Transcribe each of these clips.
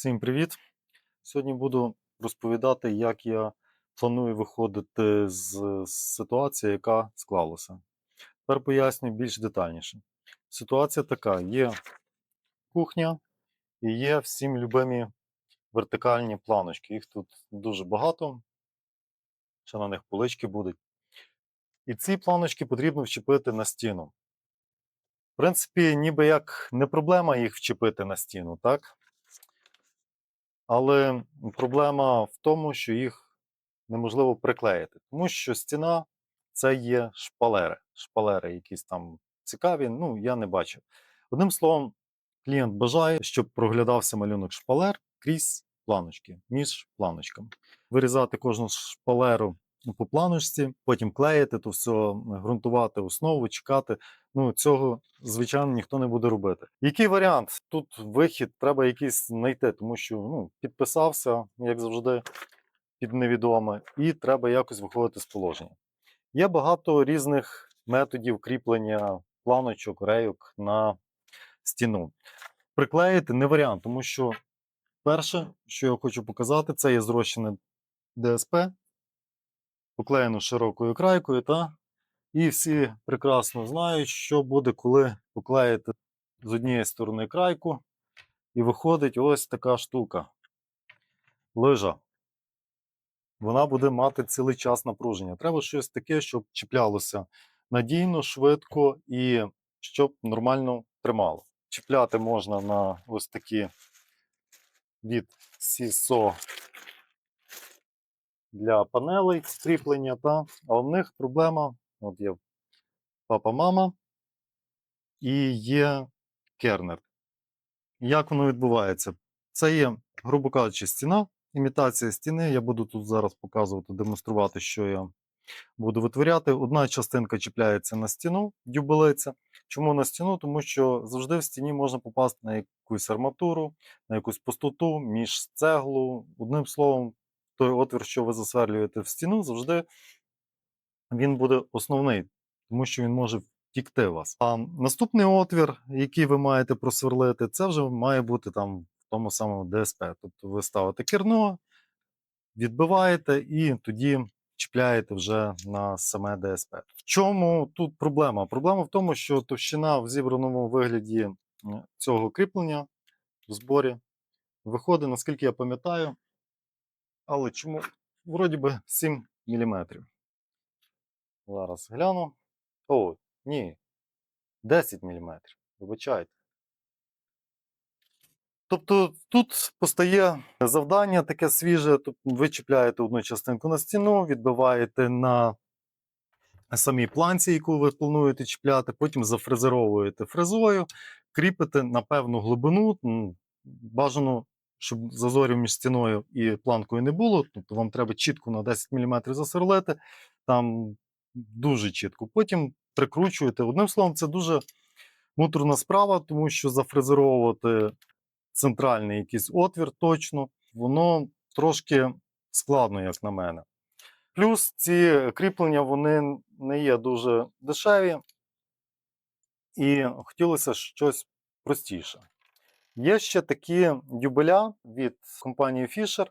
Всім привіт! Сьогодні буду розповідати, як я планую виходити з ситуації, яка склалася. Тепер поясню більш детальніше. Ситуація така: є кухня і є всім любимі вертикальні планочки. Їх тут дуже багато, ще на них полички будуть. І ці планочки потрібно вчепити на стіну. В принципі, ніби як не проблема їх вчепити на стіну, так? Але проблема в тому, що їх неможливо приклеїти, тому що стіна це є шпалери. Шпалери якісь там цікаві, ну я не бачив. Одним словом, клієнт бажає, щоб проглядався малюнок шпалер крізь планочки, між планочками. Вирізати кожну шпалеру по планочці, потім клеїти, то все, ґрунтувати основу, чекати. Ну, цього, звичайно, ніхто не буде робити. Який варіант? Тут вихід треба якийсь знайти, тому що ну, підписався, як завжди, під невідоме, і треба якось виходити з положення. Є багато різних методів кріплення планочок, рейок на стіну. Приклеїти не варіант, тому що перше, що я хочу показати, це є зрощене ДСП, поклеєно широкою крайкою, та і всі прекрасно знають, що буде, коли поклеїти з однієї сторони крайку, і виходить ось така штука. Лижа. Вона буде мати цілий час напруження. Треба щось таке, щоб чіплялося надійно, швидко і щоб нормально тримало. Чіпляти можна на ось такі від сісо для панелей кріплення, та? а у них проблема От є папа-мама і є кернер. Як воно відбувається? Це є, грубо кажучи, стіна, імітація стіни. Я буду тут зараз показувати, демонструвати, що я буду витворяти. Одна частинка чіпляється на стіну, дюбелиця. Чому на стіну? Тому що завжди в стіні можна попасти на якусь арматуру, на якусь пустоту між цеглу. Одним словом, той отвір, що ви засверлюєте в стіну, завжди він буде основний, тому що він може втікти вас. А наступний отвір, який ви маєте просверлити, це вже має бути там в тому самому ДСП. Тобто ви ставите керно, відбиваєте і тоді чіпляєте вже на саме ДСП. В чому тут проблема? Проблема в тому, що товщина в зібраному вигляді цього кріплення в зборі виходить, наскільки я пам'ятаю, але чому? Вроді би 7 мм. Зараз гляну. О, ні. 10 мм. Вибачайте. Тобто тут постає завдання таке свіже. Тобто ви чіпляєте одну частинку на стіну, відбиваєте на самій планці, яку ви плануєте чіпляти, потім зафрезеровуєте фрезою, кріпите на певну глибину. Бажано, щоб зазорів між стіною і планкою не було. Тобто вам треба чітко на 10 мм засверлити. Там дуже чітко. Потім прикручуєте. Одним словом, це дуже муторна справа, тому що зафрезеровувати центральний якийсь отвір точно, воно трошки складно, як на мене. Плюс ці кріплення вони не є дуже дешеві, і хотілося щось простіше. Є ще такі дюбеля від компанії Fisher,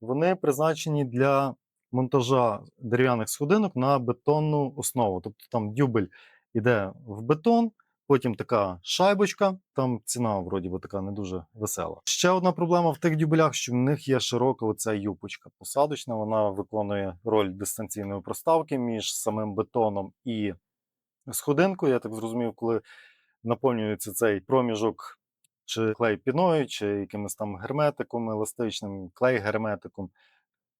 вони призначені для монтажа дерев'яних сходинок на бетонну основу. Тобто там дюбель йде в бетон, потім така шайбочка, там ціна вроді би така не дуже весела. Ще одна проблема в тих дюбелях, що в них є широка оця юпочка посадочна, вона виконує роль дистанційної проставки між самим бетоном і сходинкою. Я так зрозумів, коли наповнюється цей проміжок. Чи клей піною, чи якимось там герметиком еластичним, клей-герметиком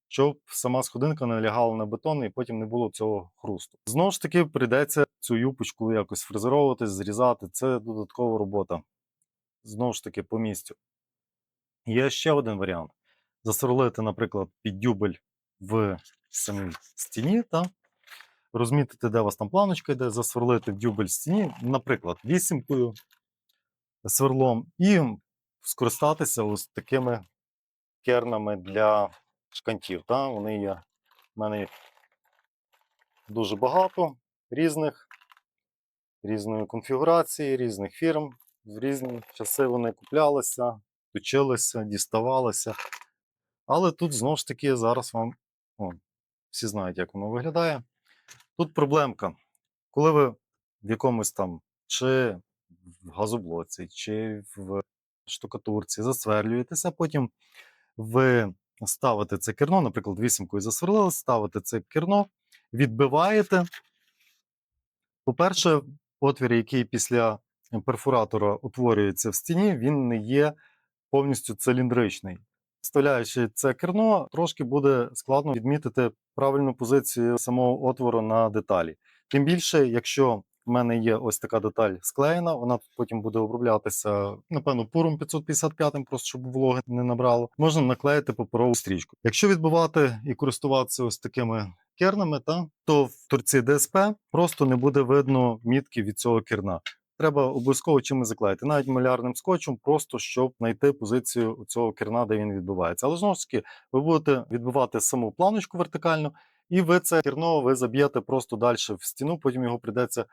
щоб сама сходинка не лягала на бетон і потім не було цього хрусту. Знову ж таки, прийдеться цю юпочку якось фрезеровувати, зрізати. Це додаткова робота. Знову ж таки, по місцю. Є ще один варіант: засверлити, наприклад, під дюбель в самій стіні, та розмітити, де у вас там планочка йде, засверлити в дюбель стіні, наприклад, вісімкою сверлом, і скористатися ось такими кернами для шкантів. Та? Вони є в мене їх дуже багато різних, різної конфігурації, різних фірм. В різні часи вони куплялися. точилися, діставалися. Але тут знову ж таки зараз вам о, всі знають, як воно виглядає. Тут проблемка. Коли ви в якомусь там чи в газоблоці, чи в штукатурці засверлюєтеся, потім ви ставите це керно, наприклад, вісімкою засверлили, ставите це керно, відбиваєте. По-перше, отвір, який після перфоратора утворюється в стіні, він не є повністю циліндричний. Вставляючи це керно, трошки буде складно відмітити правильну позицію самого отвору на деталі. Тим більше, якщо в мене є ось така деталь склеєна, вона потім буде оброблятися, напевно, пуром 555, просто щоб вологи не набрало. Можна наклеїти паперову стрічку. Якщо відбивати і користуватися ось такими кернами, та, то в торці ДСП просто не буде видно мітки від цього керна. Треба обов'язково чимось заклеїти, навіть малярним скотчем, просто щоб знайти позицію цього керна, де він відбувається. Але знову ж таки, ви будете відбивати саму планочку вертикально, і ви це керно ви заб'єте просто далі в стіну, потім його прийдеться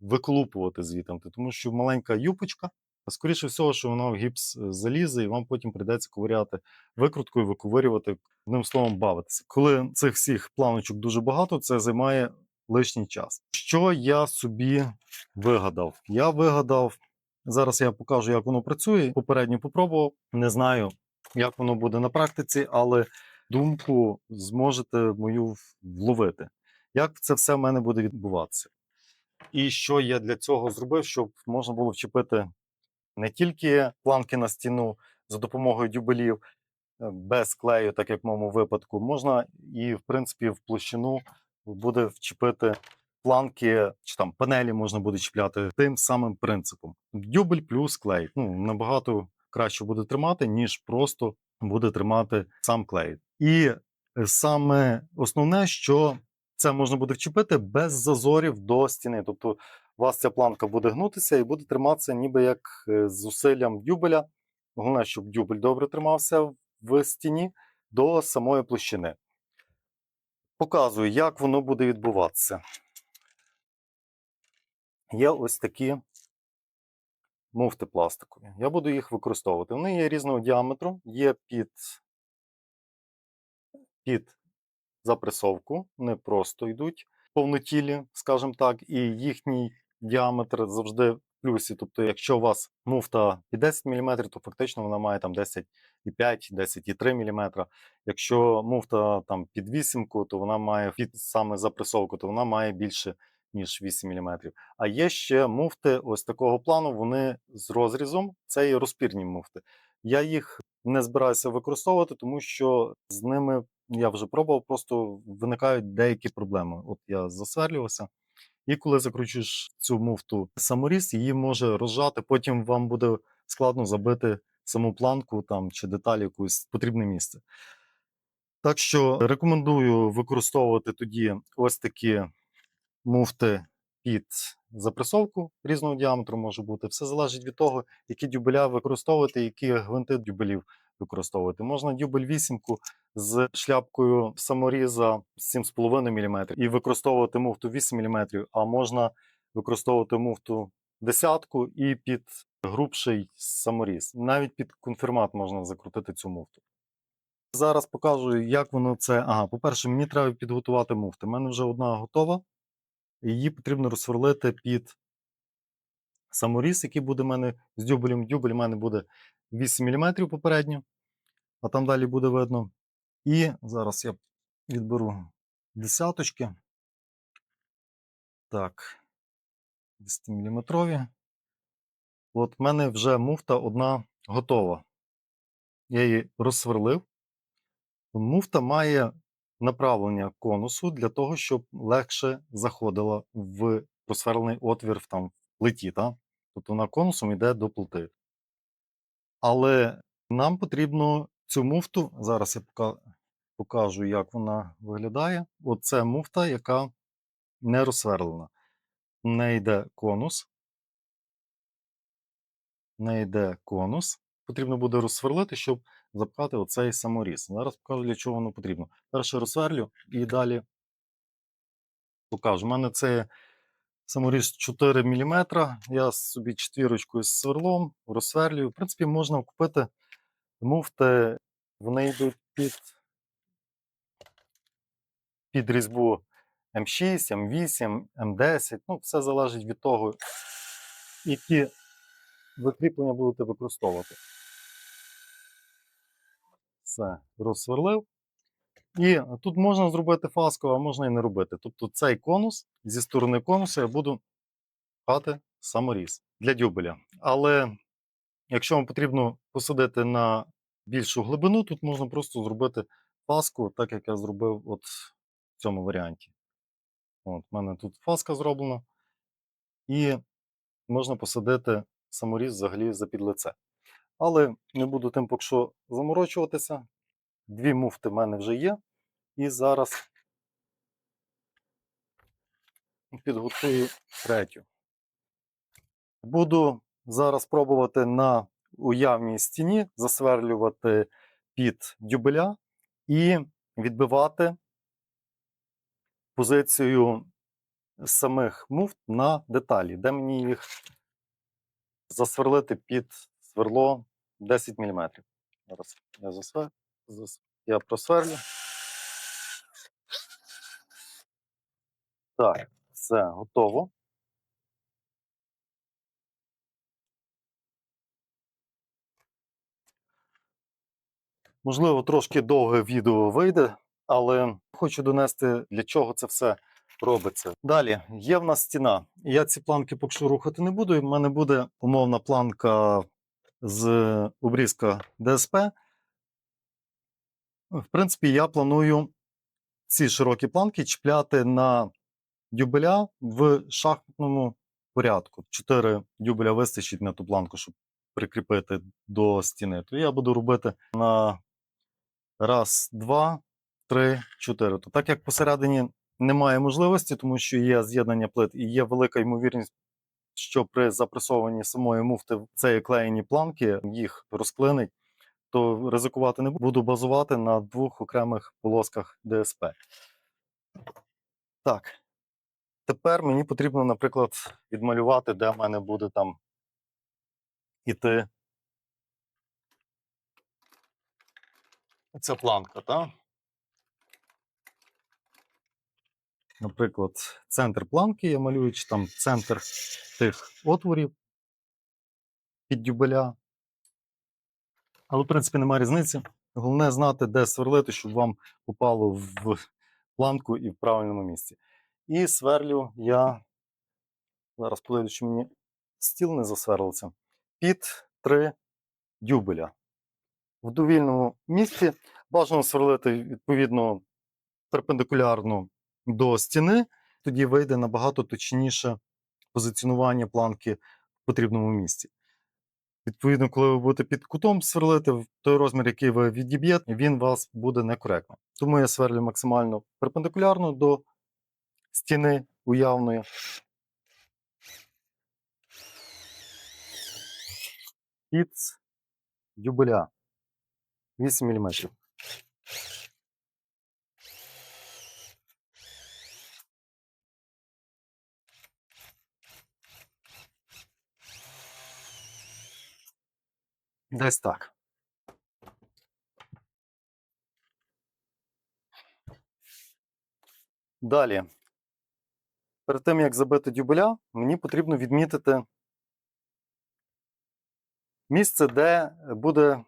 виколупувати звітом, тому що маленька юпочка, а скоріше всього, що воно в гіпс е, залізе, і вам потім прийдеться ковиряти викруткою, виковирювати, одним словом, бавитися. Коли цих всіх планочок дуже багато, це займає лишній час. Що я собі вигадав? Я вигадав. Зараз я покажу, як воно працює. Попередньо попробував. Не знаю, як воно буде на практиці, але думку зможете мою вловити. Як це все в мене буде відбуватися? І що я для цього зробив, щоб можна було вчепити не тільки планки на стіну за допомогою дюбелів е, без клею, так як в моєму випадку, можна і, в принципі, в площину буде вчепити планки чи там панелі можна буде чіпляти тим самим принципом. Дюбель плюс клей. Ну, набагато краще буде тримати, ніж просто буде тримати сам клей. І е, саме основне, що це можна буде вчепити без зазорів до стіни. Тобто у вас ця планка буде гнутися і буде триматися ніби як е, з зусиллям дюбеля. Головне, щоб дюбель добре тримався в стіні до самої площини. Показую, як воно буде відбуватися. Є ось такі муфти пластикові. Я буду їх використовувати. Вони є різного діаметру, є під, під запресовку, не просто йдуть повнотілі, скажімо так, і їхній діаметр завжди в плюсі. Тобто, якщо у вас муфта під 10 мм, то фактично вона має там 10,5, 10,3 мм. Якщо муфта там під 8, то вона має під саме запресовку, то вона має більше ніж 8 мм. А є ще муфти ось такого плану, вони з розрізом, це і розпірні муфти. Я їх не збираюся використовувати, тому що з ними я вже пробував, просто виникають деякі проблеми. От я засверлювався, і коли закручуєш цю муфту саморіз, її може розжати, потім вам буде складно забити саму планку там чи деталь якусь потрібне місце. Так що рекомендую використовувати тоді ось такі муфти під запресовку різного діаметру може бути. Все залежить від того, які дюбеля використовувати, які гвинти дюбелів використовувати. Можна дюбель вісімку з шляпкою саморіза 7,5 мм і використовувати муфту 8 мм, а можна використовувати муфту десятку і під грубший саморіз. Навіть під конфірмат можна закрутити цю муфту. Зараз покажу, як воно це. Ага, по-перше, мені треба підготувати муфти. У мене вже одна готова. Її потрібно розсверлити під саморіз, який буде в мене з дюбелем. Дюбель у мене буде 8 мм попередньо, а там далі буде видно. І зараз я відберу десяточки. Так, 10 мм. От в мене вже муфта одна готова. Я її розсверлив. Муфта має направлення конусу для того, щоб легше заходила в просверлений отвір в там, в плиті. Та? Тобто вона конусом йде до плити. Але нам потрібно цю муфту, зараз я покажу, як вона виглядає. Оце муфта, яка не розсверлена. В неї йде конус. В неї йде конус. Потрібно буде розсверлити, щоб запхати оцей саморіз. Зараз покажу, для чого воно потрібно. Перше розсверлю і далі покажу. У мене це саморіз 4 мм. Я собі четвірочкою з сверлом розсверлюю. В принципі, можна купити муфти вони йдуть під, під різьбу М6, М8, М10. Ну, все залежить від того, які викріплення будете використовувати. Все, розсверлив. І тут можна зробити фаску, а можна і не робити. Тобто цей конус зі сторони конуса я буду пхати саморіз для дюбеля. Але якщо вам потрібно посадити на більшу глибину, тут можна просто зробити фаску, так як я зробив от в цьому варіанті. От, У мене тут фаска зроблена. І можна посадити саморіз взагалі за під лице. Але не буду тим поки що заморочуватися. Дві муфти в мене вже є. І зараз підготую третю. Буду зараз пробувати на уявній стіні засверлювати під дюбеля і відбивати позицію самих муфт на деталі, де мені їх засверлити під сверло 10 мм. Зараз я засвер... зас- я просверлю. Так, все готово. Можливо, трошки довге відео вийде, але хочу донести, для чого це все робиться. Далі є в нас стіна. Я ці планки поки що рухати не буду. і в мене буде умовна планка з обрізка ДСП. В принципі, я планую ці широкі планки чіпляти на дюбеля в шахматному порядку. Чотири дюбеля вистачить на ту планку, щоб прикріпити до стіни. То я буду робити на раз, два, три, чотири. То так як посередині немає можливості, тому що є з'єднання плит і є велика ймовірність, що при запресованні самої муфти цієї клеєні планки їх розклинить, то ризикувати не буду. Буду базувати на двох окремих полосках ДСП. Так. Тепер мені потрібно, наприклад, відмалювати, де в мене буде там іти ця планка, так? Наприклад, центр планки я малюю, чи там центр тих отворів під дюбеля. Але, в принципі, немає різниці. Головне знати, де сверлити, щоб вам попало в планку і в правильному місці. І сверлю я. Зараз подивлюсь, чи мені стіл не засверлиться. Під три дюбеля. В довільному місці бажано сверлити відповідно перпендикулярно до стіни, тоді вийде набагато точніше позиціонування планки в потрібному місці. Відповідно, коли ви будете під кутом сверлити, в той розмір, який ви відіб'єте, він вас буде некоректним. Тому я сверлю максимально перпендикулярно до стіни уявної. Під дюбеля 8 мм. Десь так. Далі. Перед тим, як забити дюбеля, мені потрібно відмітити місце, де буде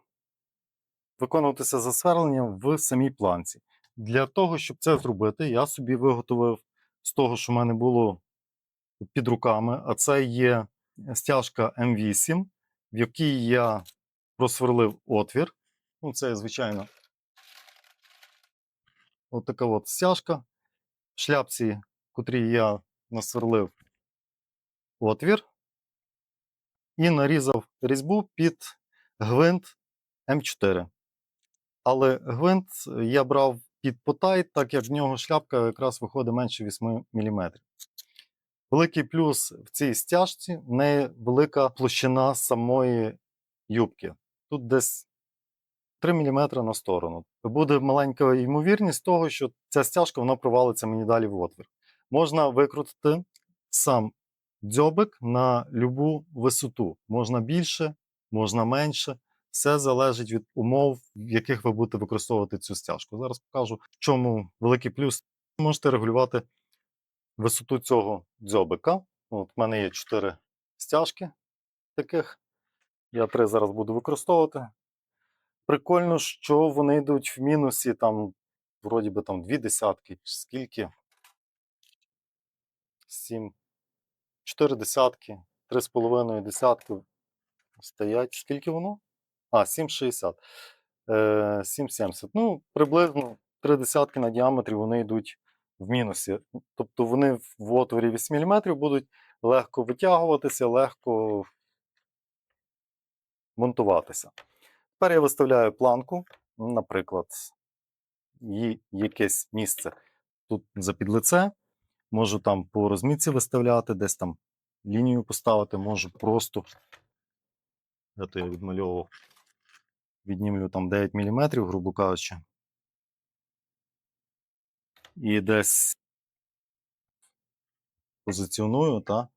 виконуватися засверлення в самій планці. Для того, щоб це зробити, я собі виготовив з того, що в мене було під руками, а це є стяжка М8, в якій я просверлив отвір. Ну, це, звичайно, от така от стяжка. В шляпці, котрій я насверлив отвір, і нарізав різьбу під гвинт М4. Але гвинт я брав під потай, так як в нього шляпка якраз виходить менше 8 мм. Великий плюс в цій стяжці в неї велика площина самої юбки. Тут десь 3 мм на сторону. Буде маленька ймовірність того, що ця стяжка вона провалиться мені далі в отвір. Можна викрутити сам дзьобик на любу висоту. Можна більше, можна менше. Все залежить від умов, в яких ви будете використовувати цю стяжку. Зараз покажу, в чому великий плюс. Можете регулювати висоту цього дзьобика. От, в мене є чотири стяжки таких. Я три зараз буду використовувати. Прикольно, що вони йдуть в мінусі, там, вроді би, там дві десятки, скільки. Сім. Чотири десятки, три з половиною десятки стоять. Скільки воно? А, 7,60. Е, 7,70. Ну, приблизно три десятки на діаметрі вони йдуть в мінусі. Тобто вони в отворі 8 мм будуть легко витягуватися, легко монтуватися. Тепер я виставляю планку, наприклад, її якесь місце тут за підлице. Можу там по розмітці виставляти, десь там лінію поставити, можу просто. Я то я відмальовував. Віднімлю там 9 мм, грубо кажучи. І десь позиціоную, та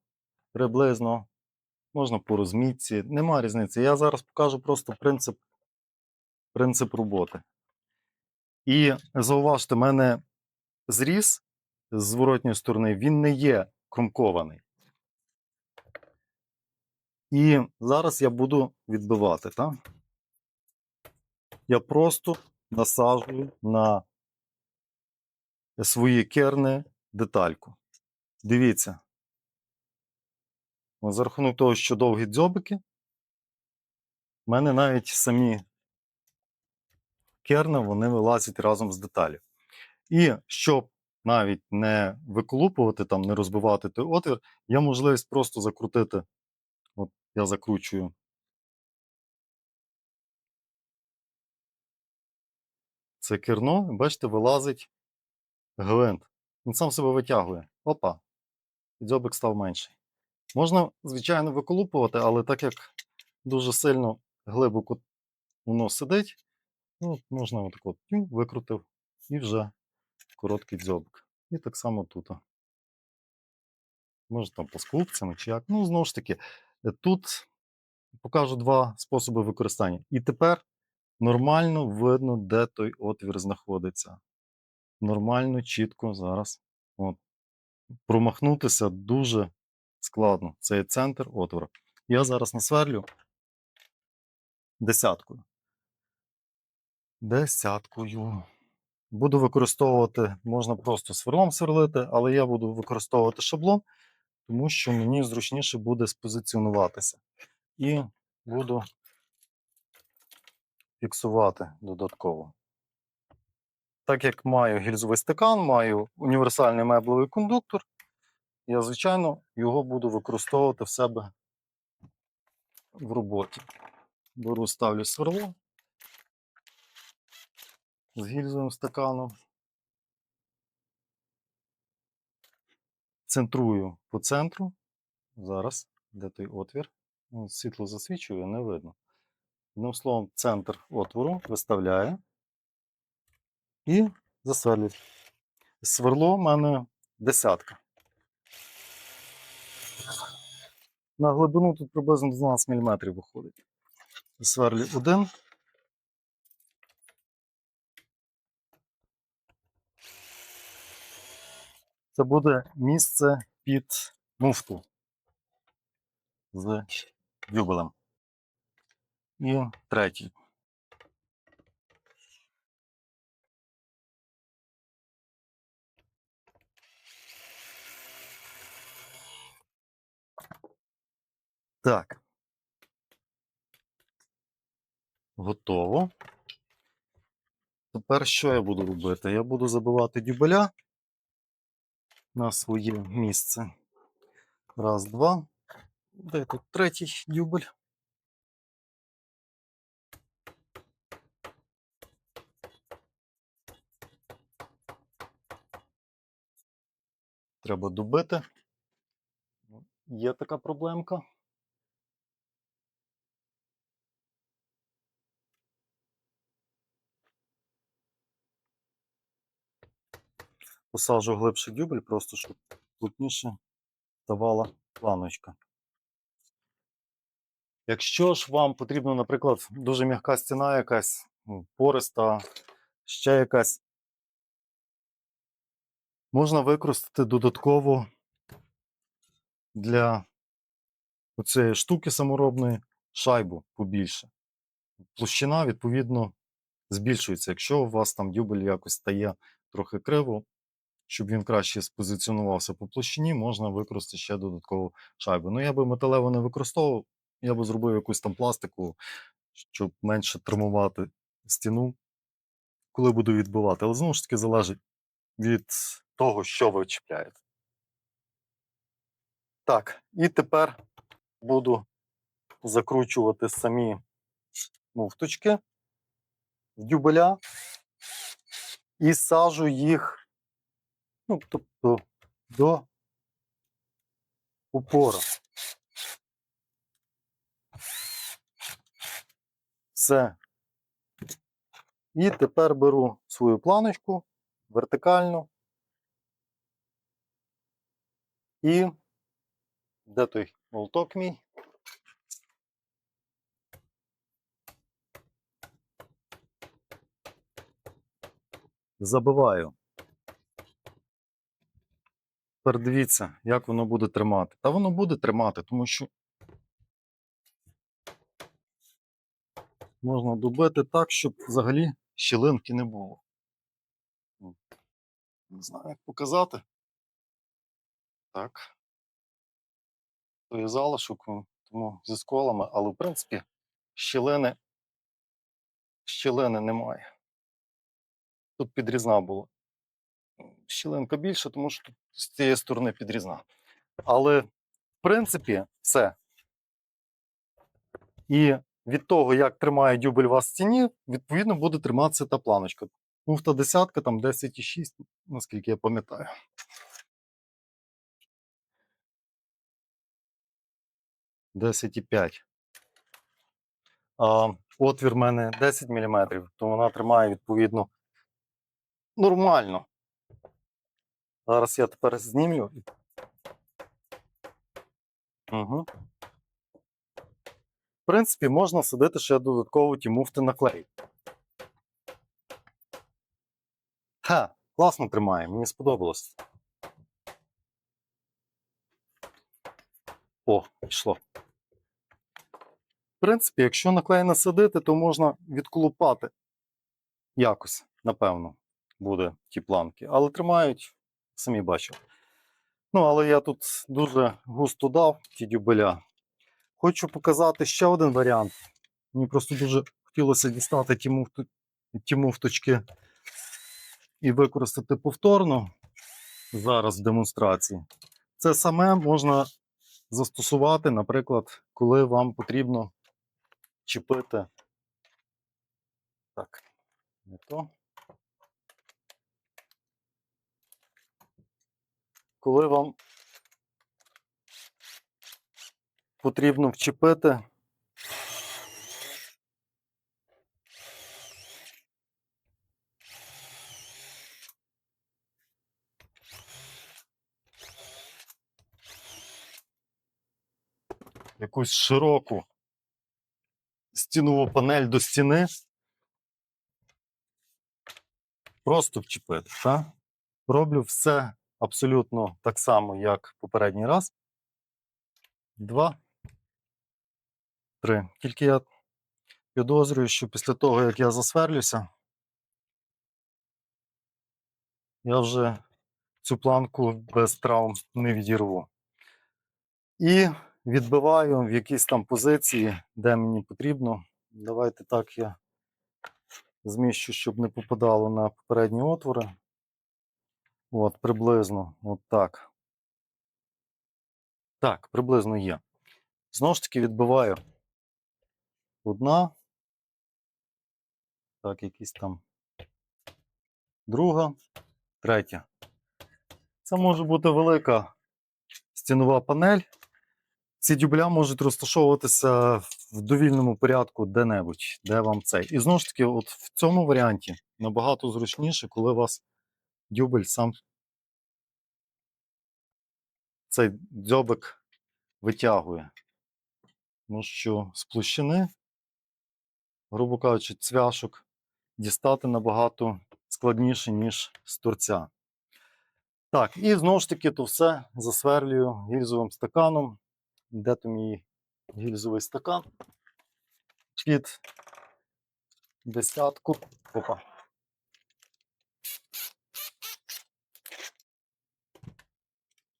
приблизно. Можна по розмітці. Нема різниці. Я зараз покажу просто принцип, принцип роботи. І зауважте, в мене зріз з зворотньої сторони, він не є кромкований. І зараз я буду відбивати, так? Я просто насаджую на свої керни детальку. Дивіться. От За рахунок того, що довгі дзьобики, в мене навіть самі керни вони вилазять разом з деталю. І щоб навіть не виколупувати, там, не розбивати той отвір, є можливість просто закрутити. От я закручую. Це керно, бачите, вилазить гвинт. Він сам себе витягує. Опа. І дзьобик став менший. Можна, звичайно, виколупувати, але так як дуже сильно глибоко воно сидить, ну, можна отак от викрутив і вже короткий дзьобик. І так само тут. Може там по скупцями чи як. Ну, знову ж таки, е, тут покажу два способи використання. І тепер нормально видно, де той отвір знаходиться. Нормально, чітко зараз. От. Промахнутися дуже складно. Це є центр отвора. Я зараз насверлю десяткою. Десяткою. Буду використовувати, можна просто сверлом сверлити, але я буду використовувати шаблон, тому що мені зручніше буде спозиціонуватися. І буду фіксувати додатково. Так як маю гільзовий стакан, маю універсальний меблевий кондуктор, я, звичайно, його буду використовувати в себе в роботі. Беру, ставлю сверло з гільзовим стаканом. Центрую по центру. Зараз, де той отвір. Ну, Світло засвічує, не видно. Одним словом, центр отвору виставляю і засверлюю. Сверло в мене десятка. На глибину тут приблизно 12 мм виходить. Сверлю один. Це буде місце під муфту з дюбелем. І третій. Так. Готово. Тепер що я буду робити? Я буду забивати дюбеля на своє місце. Раз, два. Де тут третій дюбель? Треба добити. Є така проблемка. Посаджу глибший дюбель, просто щоб плотніше давала планочка. Якщо ж вам потрібна, наприклад, дуже м'яка стіна, якась пориста, ще якась, можна використати додатково для цієї штуки саморобної шайбу побільше. Площина, відповідно, збільшується. Якщо у вас там дюбель якось стає трохи криво, щоб він краще спозиціонувався по площині, можна використати ще додаткову шайбу. Ну, я би металеву не використовував, я би зробив якусь там пластику, щоб менше травмувати стіну, коли буду відбивати. Але знову ж таки залежить від того, що ви чіпляєте. Так, і тепер буду закручувати самі муфточки в дюбеля і сажу їх, ну, тобто до упора. Все. І тепер беру свою планочку вертикальну. І де той молоток мій? Забиваю. Тепер дивіться, як воно буде тримати. Та воно буде тримати, тому що можна добити так, щоб взагалі щілинки не було. Не знаю, як показати. Так. То є залишок, тому зі сколами, але в принципі щілини, щілини немає. Тут підрізна була. Щілинка більше, тому що тут з цієї сторони підрізна. Але в принципі все. І від того, як тримає дюбель вас в стіні, відповідно буде триматися та планочка. Муфта десятка, там 10,6, наскільки я пам'ятаю. Десять і п'ять. Отвір в мене 10 мм, то вона тримає відповідно нормально. Зараз я тепер знімлю. Угу. В принципі, можна садити ще додатково ті муфти на клей. Ха, класно тримає, мені сподобалось. О, пішло. В принципі, якщо на клей насадити, то можна відколупати якось, напевно, буде ті планки. Але тримають, самі бачили. Ну, але я тут дуже густо дав ті дюбеля. Хочу показати ще один варіант. Мені просто дуже хотілося дістати ті, муфту, ті муфточки і використати повторно зараз в демонстрації. Це саме можна застосувати, наприклад, коли вам потрібно чіпити. Так, не то. Коли вам потрібно вчепити якусь широку стінову панель до стіни, просто вчепити. Так? Роблю все абсолютно так само, як попередній раз. Два. Три. Тільки я підозрюю, що після того, як я засверлюся, я вже цю планку без травм не відірву. І відбиваю в якісь там позиції, де мені потрібно. Давайте так я зміщу, щоб не попадало на попередні отвори. От, приблизно, от так. Так, приблизно є. Знову ж таки відбиваю одна. Так, якісь там друга, третя. Це може бути велика стінова панель. Ці дюбля можуть розташовуватися в довільному порядку де-небудь, де вам цей. І знову ж таки, от в цьому варіанті набагато зручніше, коли у вас дюбель сам цей дзьобик витягує. Тому що з площини, грубо кажучи, цвяшок дістати набагато складніше, ніж з торця. Так, і знову ж таки, то все засверлюю гільзовим стаканом. Де то мій гільзовий стакан? Під десятку. Опа.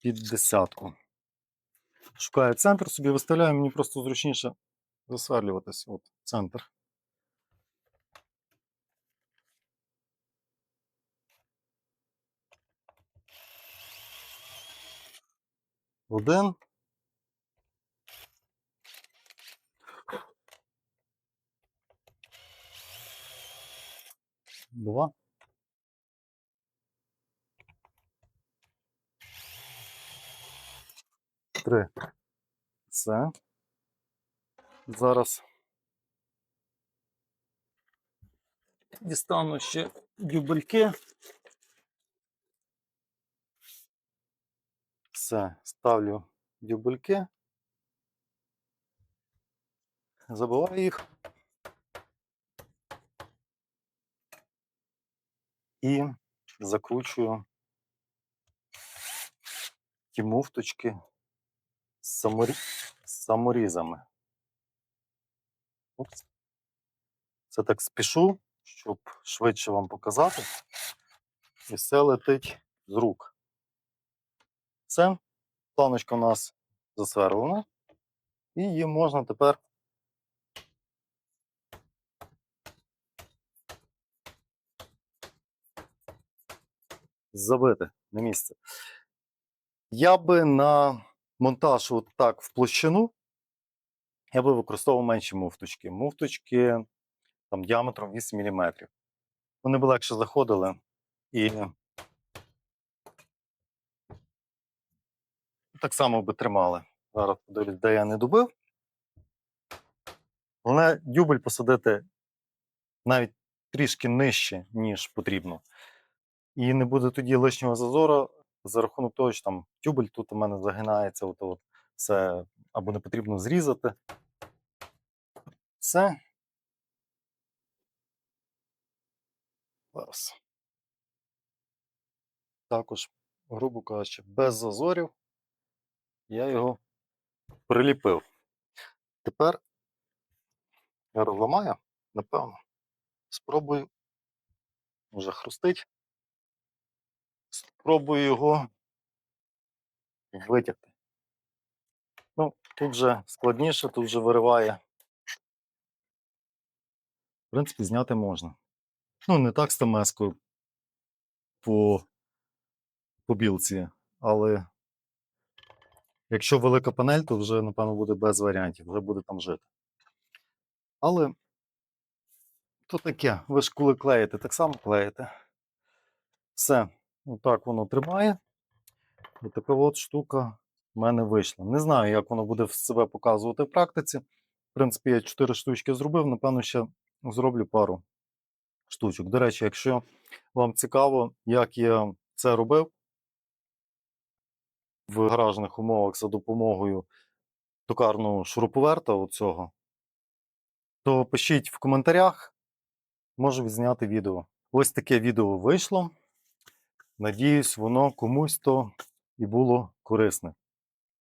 Під десятку. Шукаю центр, собі виставляю, мені просто зручніше засверлюватись. От центр. Один. Два. Три. Це. Зараз дістану ще дюбельки. Все, ставлю дюбельки. Забиваю їх. І закручую ті муфточки саморі... саморізами. Упс. Це так спішу, щоб швидше вам показати. І все летить з рук. Це планочка у нас засверлена. І її можна тепер забити на місце. Я би на монтаж от так в площину я би використовував менші муфточки. Муфточки там, діаметром 8 мм. Вони б легше заходили і так само би тримали. Зараз подивлюсь, де я не добив. Головне дюбель посадити навіть трішки нижче, ніж потрібно. І не буде тоді лишнього зазору за рахунок того, що там тюбель тут у мене загинається, от, це або не потрібно зрізати. Все. Зараз. Також, грубо кажучи, без зазорів я його приліпив. Тепер я розламаю, напевно, спробую, вже хрустить. Спробую його витягти. Ну, тут вже складніше, тут вже вириває. В принципі, зняти можна. Ну, не так стамескою по, по білці, але якщо велика панель, то вже, напевно, буде без варіантів, вже буде там жити. Але то таке, ви ж коли клеїте, так само клеїте. Все, отак воно тримає. І така от штука в мене вийшла. Не знаю, як воно буде себе показувати в практиці. В принципі, я 4 штучки зробив, напевно, ще зроблю пару штучок. До речі, якщо вам цікаво, як я це робив в гаражних умовах за допомогою токарного шуруповерта оцього, то пишіть в коментарях, можу зняти відео. Ось таке відео вийшло. Надіюсь, воно комусь то і було корисне.